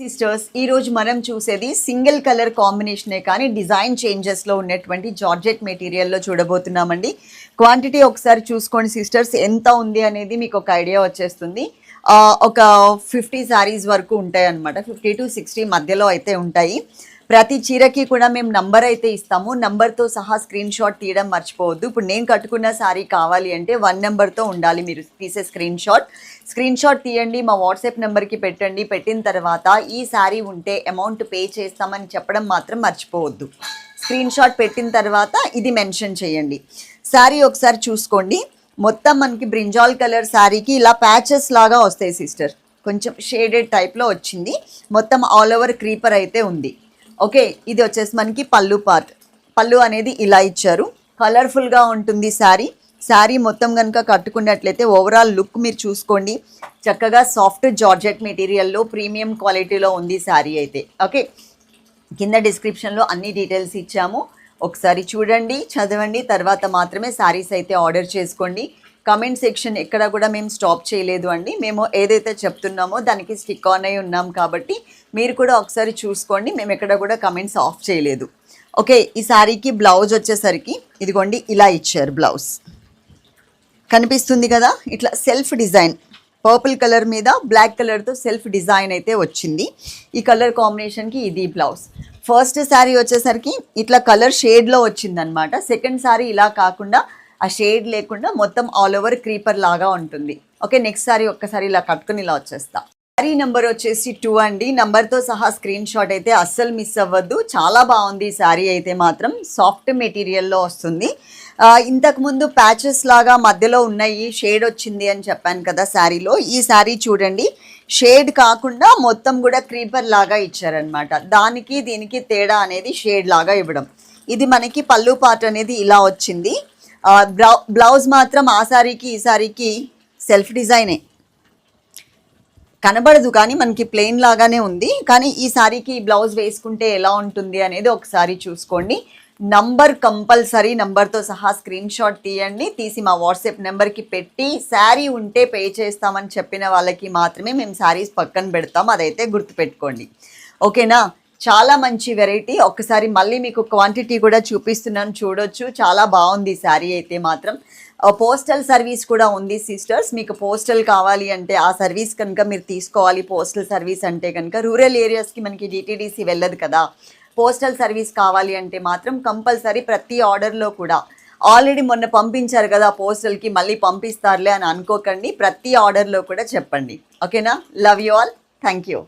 Sisters ఈరోజు మనం చూసేది సింగిల్ కలర్ కాంబినేషనే కానీ డిజైన్ చేంజెస్లో ఉన్నటువంటి జార్జెట్ మెటీరియల్లో చూడబోతున్నామండి. క్వాంటిటీ ఒకసారి చూసుకోండి సిస్టర్స్ ఎంత ఉంది అనేది మీకు ఒక ఐడియా వచ్చేస్తుంది. ఒక ఫిఫ్టీ శారీస్ వరకు ఉంటాయి అనమాట ఫిఫ్టీ టు సిక్స్టీ మధ్యలో అయితే ఉంటాయి. ప్రతి చీరకి కూడా మేము నంబర్ అయితే ఇస్తాము. నంబర్తో సహా స్క్రీన్ షాట్ తీయడం మర్చిపోవద్దు. ఇప్పుడు నేను కట్టుకున్న శారీ కావాలి అంటే వన్ నెంబర్తో ఉండాలి మీరు తీసే స్క్రీన్ షాట్. స్క్రీన్ షాట్ తీయండి మా వాట్సాప్ నెంబర్కి పెట్టండి. పెట్టిన తర్వాత ఈ శారీ ఉంటే అమౌంట్ పే చేస్తామని చెప్పడం మాత్రం మర్చిపోవద్దు. స్క్రీన్ షాట్ పెట్టిన తర్వాత ఇది మెన్షన్ చేయండి. శారీ ఒకసారి చూసుకోండి. మొత్తం మనకి బ్రింజాల్ కలర్ శారీకి ఇలా ప్యాచెస్ లాగా వస్తాయి సిస్టర్. కొంచెం షేడెడ్ టైప్లో వచ్చింది. మొత్తం ఆల్ ఓవర్ క్రీపర్ అయితే ఉంది. ఓకే ఇది వచ్చేసి మనకి పళ్ళు పార్ట్ పళ్ళు అనేది ఇలా ఇచ్చారు. కలర్ఫుల్గా ఉంటుంది శారీ. శారీ మొత్తం కనుక కట్టుకున్నట్లయితే ఓవరాల్ లుక్ మీరు చూసుకోండి. చక్కగా సాఫ్ట్ జార్జెట్ మెటీరియల్లో ప్రీమియం క్వాలిటీలో ఉంది శారీ అయితే. ఓకే కింద డిస్క్రిప్షన్లో అన్ని డీటెయిల్స్ ఇచ్చాము. ఒకసారి చూడండి చదవండి తర్వాత మాత్రమే శారీస్ అయితే ఆర్డర్ చేసుకోండి. కమెంట్ సెక్షన్ ఎక్కడ కూడా మేము స్టాప్ చేయలేదు అండి. మేము ఏదైతే చెప్తున్నామో దానికి స్టిక్ ఆన్ అయి ఉన్నాం కాబట్టి మీరు కూడా ఒకసారి చూసుకోండి. మేము ఎక్కడ కూడా కమెంట్స్ ఆఫ్ చేయలేదు. ఓకే ఈ శారీకి బ్లౌజ్ వచ్చేసరికి ఇదిగోండి ఇలా ఇచ్చారు బ్లౌజ్ కనిపిస్తుంది కదా? ఇట్లా సెల్ఫ్ డిజైన్ పర్పుల్ కలర్ మీద బ్లాక్ కలర్తో సెల్ఫ్ డిజైన్ అయితే వచ్చింది. ఈ కలర్ కాంబినేషన్కి ఇది బ్లౌజ్ ఫస్ట్ శారీ వచ్చేసరికి ఇట్లా కలర్ షేడ్లో వచ్చిందనమాట సెకండ్ శారీ ఇలా కాకుండా ఆ షేడ్ లేకుండా మొత్తం ఆల్ ఓవర్ క్రీపర్ లాగా ఉంటుంది. ఓకే నెక్స్ట్ సారీ ఒక్కసారి ఇలా కట్టుకుని ఇలా వచ్చేస్తా. సారీ నెంబర్ వచ్చేసి టూ అండి. నంబర్తో సహా స్క్రీన్ షాట్ అయితే అస్సలు మిస్ అవ్వద్దు. చాలా బాగుంది ఈ శారీ అయితే మాత్రం. సాఫ్ట్ మెటీరియల్లో వస్తుంది. ఇంతకుముందు ప్యాచెస్ లాగా మధ్యలో ఉన్నాయి. షేడ్ వచ్చింది అని చెప్పాను కదా శారీలో ఈ శారీ చూడండి. షేడ్ కాకుండా మొత్తం కూడా క్రీపర్ లాగా ఇచ్చారనమాట దానికి దీనికి తేడా అనేది షేడ్ లాగా ఇవ్వడం. ఇది మనకి పళ్ళు పాట అనేది ఇలా వచ్చింది. బ్లౌజ్ మాత్రం ఆ శారీకి ఈ సారీకి సెల్ఫ్ డిజైనే కనబడదు కానీ మనకి ప్లెయిన్ లాగానే ఉంది. కానీ ఈ సారీకి బ్లౌజ్ వేసుకుంటే ఎలా ఉంటుంది అనేది ఒకసారి చూసుకోండి. నంబర్ కంపల్సరీ నంబర్తో సహా స్క్రీన్ షాట్ తీయండి. తీసి మా వాట్సాప్ నెంబర్కి పెట్టి శారీ ఉంటే పే చేస్తామని చెప్పిన వాళ్ళకి మాత్రమే మేము శారీస్ పక్కన పెడతాం. అదైతే గుర్తుపెట్టుకోండి. ఓకేనా చాలా మంచి వెరైటీ. ఒక్కసారి మళ్ళీ మీకు క్వాంటిటీ కూడా చూపిస్తున్నాను. చూడొచ్చు. చాలా బాగుంది శారీ అయితే మాత్రం. పోస్టల్ సర్వీస్ కూడా ఉంది సిస్టర్స్. మీకు పోస్టల్ కావాలి అంటే ఆ సర్వీస్ కనుక మీరు తీసుకోవాలి. పోస్టల్ సర్వీస్ అంటే కనుక రూరల్ ఏరియాస్కి మనకి డిటీడీసీ వెళ్ళదు కదా. పోస్టల్ సర్వీస్ కావాలి అంటే మాత్రం కంపల్సరీ ప్రతి ఆర్డర్లో కూడా. ఆల్రెడీ మొన్న పంపించారు కదా పోస్టల్కి మళ్ళీ పంపిస్తారులే అని అనుకోకండి. ప్రతి ఆర్డర్లో కూడా చెప్పండి. ఓకేనా? Love you all thank you